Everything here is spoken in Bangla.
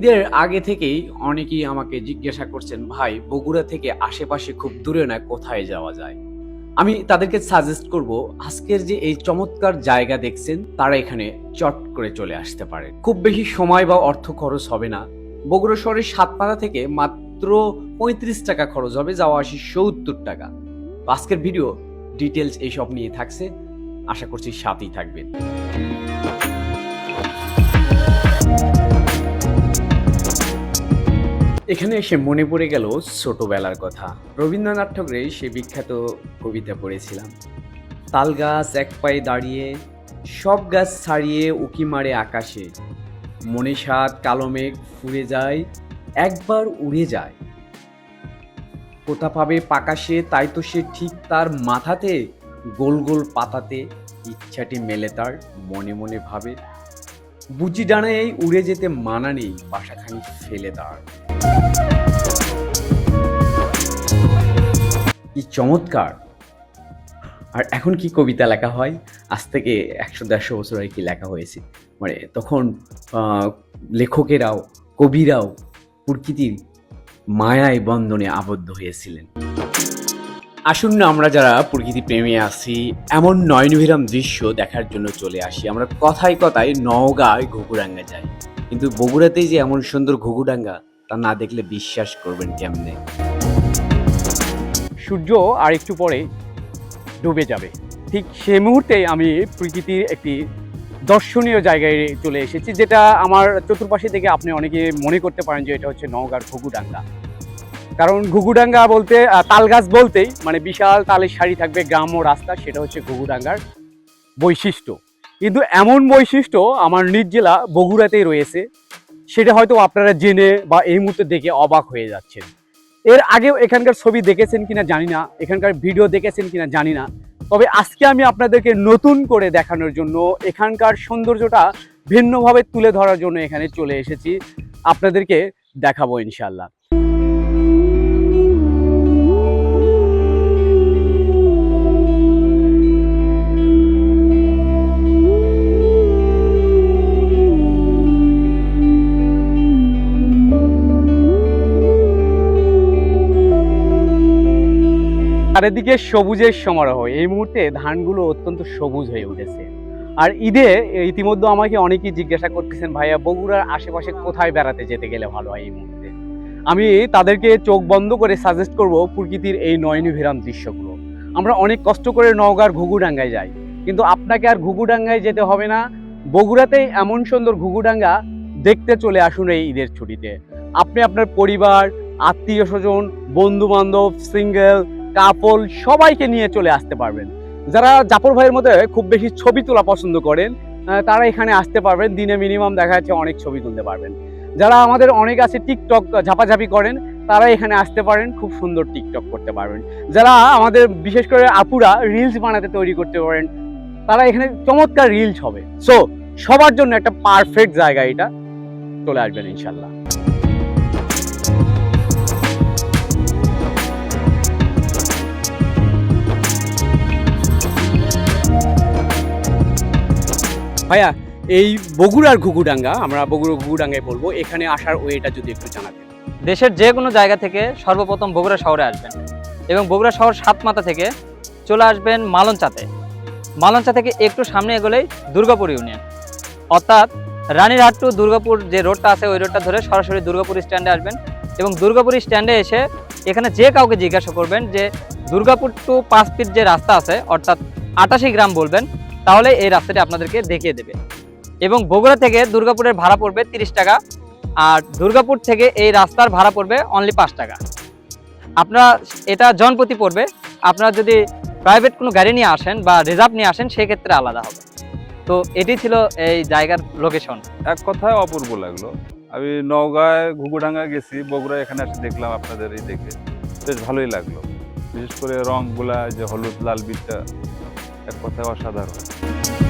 ঈদের আগে থেকেই অনেকেই আমাকে জিজ্ঞাসা করছেন, ভাই, বগুড়া থেকে আশেপাশে খুব দূরে না কোথায় যাওয়া যায়? আমি তাদেরকে সাজেস্ট করব, আজকের যে এই চমৎকার জায়গা দেখছেন, তারা এখানে চট করে চলে আসতে পারে। খুব বেশি সময় বা অর্থ খরচ হবে না। বগুড়া শহরের সাতপাড়া থেকে মাত্র পঁয়ত্রিশ টাকা খরচ হবে, যাওয়া আসি সত্তর টাকা। আজকের ভিডিও ডিটেলস এইসব নিয়ে থাকছে। আশা করছি সাথেই থাকবেন। এখানে এসে মনে পড়ে গেল ছোটবেলার কথা। রবীন্দ্রনাথ ঠাকুরের সে বিখ্যাত কবিতা পড়েছিলাম। তাল গাছ এক পায়ে দাঁড়িয়ে, সব গাছ ছাড়িয়ে উকি মারে আকাশে। মনে সাত কালো মেঘ ফুরে যায়, একবার উড়ে যায়। কোথা পাবে পাকাশে তাই তো সে ঠিক তার মাথাতে। গোল গোল পাতাতে ইচ্ছাটি মেলে তার, মনে মনে ভাবে। বুঝি ডানায় উড়ে যেতে মানা নেই, বাসাখানি ফেলে তার। কি চমৎকার। আর এখন কি কবিতা লেখা হয়? আজ থেকে একশো দেড়শো বছর আর কি লেখা হয়েছে? মানে তখন লেখকেরাও, কবিরাও প্রকৃতির মায়ায় বন্ধনে আবদ্ধ হয়েছিলেন। আসুন না আমরা যারা প্রকৃতি প্রেমে আছি, এমন নয়নভিরাম দৃশ্য দেখার জন্য চলে আসি। আমরা কথায় কথায় নওগাঁয় ঘুঘুরাঙ্গা যাই। কিন্তু বগুড়াতেই যে এমন সুন্দর ঘুঘুডাঙ্গা তা না দেখলে বিশ্বাস করবেন কেমনে? সূর্য আর একটু পরে ডুবে যাবে। ঠিক সে মুহূর্তে আমি প্রকৃতির একটি দর্শনীয় জায়গায় চলে এসেছি, যেটা আমার চতুর্পাশে থেকে আপনি অনেকে মনে করতে পারেন যে এটা হচ্ছে নওগাঁর ঘুঘুডাঙ্গা। কারণ ঘুঘুডাঙ্গা বলতে তাল গাছ বলতেই মানে বিশাল তালের সারি থাকবে গ্রাম্য রাস্তা, সেটা হচ্ছে ঘুঘুডাঙ্গার বৈশিষ্ট্য। কিন্তু এমন বৈশিষ্ট্য আমার নিজ জেলা বগুড়াতেই রয়েছে। সেটা হয়তো আপনারা জেনে বা এই মুহূর্তে দেখে অবাক হয়ে যাচ্ছেন। এর আগেও এখানকার ছবি দেখেছেন কিনা জানি না, এখানকার ভিডিও দেখেছেন কিনা জানি না। তবে আজকে আমি আপনাদেরকে নতুন করে দেখানোর জন্য এখানকার সৌন্দর্যটা ভিন্নভাবে তুলে ধরার জন্য এখানে চলে এসেছি। আপনাদেরকে দেখাবো ইনশাল্লাহ চারিদিকে সবুজের সমারোহ। এই মুহূর্তে ধানগুলো অত্যন্ত সবুজ হয়ে উঠেছে। আর ঈদে ইতিমধ্যে আমাকে অনেকেই জিজ্ঞাসা করতেছেন, ভাইয়া, বগুড়ার আশেপাশে কোথায় বেড়াতে যেতে গেলে ভালো হয় এই মুহূর্তে? আমি তাদেরকে চোখ বন্ধ করে সাজেস্ট করব প্রকৃতির এই নয়নভিরাম দৃশ্যগুলো। আমরা অনেক কষ্ট করে নওগাঁর ঘুঘুডাঙ্গায় যাই, কিন্তু আপনাকে আর ঘুঘুডাঙ্গায় যেতে হবে না। বগুড়াতেই এমন সুন্দর ঘুঘুডাঙ্গা দেখতে চলে আসুন এই ঈদের ছুটিতে। আপনি আপনার পরিবার, আত্মীয় স্বজন বন্ধু বান্ধব সিঙ্গেল কাপল সবাইকে নিয়ে চলে আসতে পারবেন। যারা জাফর ভাইয়ের মধ্যে খুব বেশি ছবি তোলা পছন্দ করেন তারা এখানে আসতে পারবেন। দিনে মিনিমাম দেখা যাচ্ছে অনেক ছবি তুলতে পারবেন। যারা আমাদের অনেক আছে টিকটক ঝাপাঝাপি করেন, তারা এখানে আসতে পারেন, খুব সুন্দর টিকটক করতে পারবেন। যারা আমাদের বিশেষ করে আপুরা রিলস বানাতে তৈরি করতে পারেন, তারা এখানে চমৎকার রিলস হবে। সো সবার জন্য একটা পারফেক্ট জায়গা এটা। চলে আসবেন ইনশাল্লাহ। ভাইয়া, এই বগুড়ার ঘুঘুডাঙ্গা, আমরা বগুড়া ঘুঘুডাঙ্গায় বলব, এখানে আসার ওয়েটা যদি একটু জানাবেন। দেশের যে কোনো জায়গা থেকে সর্বপ্রথম বগুড়া শহরে আসবেন এবং বগুড়া শহর সাতমাথা থেকে চলে আসবেন মালঞ্চাতে। মালঞ্চা থেকে একটু সামনে এগোলেই দুর্গাপুর ইউনিয়ন। অর্থাৎ রানীরহাট টু দুর্গাপুর যে রোডটা আছে, ওই রোডটা ধরে সরাসরি দুর্গাপুর স্ট্যান্ডে আসবেন এবং দুর্গাপুর স্ট্যান্ডে এসে এখানে যে কাউকে জিজ্ঞাসা করবেন যে, দুর্গাপুর টু পাঁচ ফিট যে রাস্তা আছে, অর্থাৎ আটাশি গ্রাম বলবেন তাহলে এই রাস্তাটি আপনাদেরকে দেখিয়ে দেবে। এবং বগুড়া থেকে দুর্গাপুরের ভাড়া পড়বে তিরিশ টাকা, আর দুর্গাপুর থেকে এই রাস্তার ভাড়া পড়বে অনলি পাঁচ টাকা। আপনারা এটা জনপ্রতি পড়বে, আপনারা যদি প্রাইভেট কোনো গাড়ি নিয়ে আসেন বা রিজার্ভ নিয়ে আসেন, সেক্ষেত্রে আলাদা হবে। তো এটি ছিল এই জায়গার লোকেশন এক কথায় অপূর্ব লাগল। আমি নওগাঁয় ঘুঘুডাঙ্গা গেছি বগুড়া এখানে এসে দেখলাম আপনাদের এই দেখে। বেশ ভালোই লাগল। বিশেষ করে রংগুলা, যে হলুদ, লাল বিটটা। এক কথায় অসাধারণ।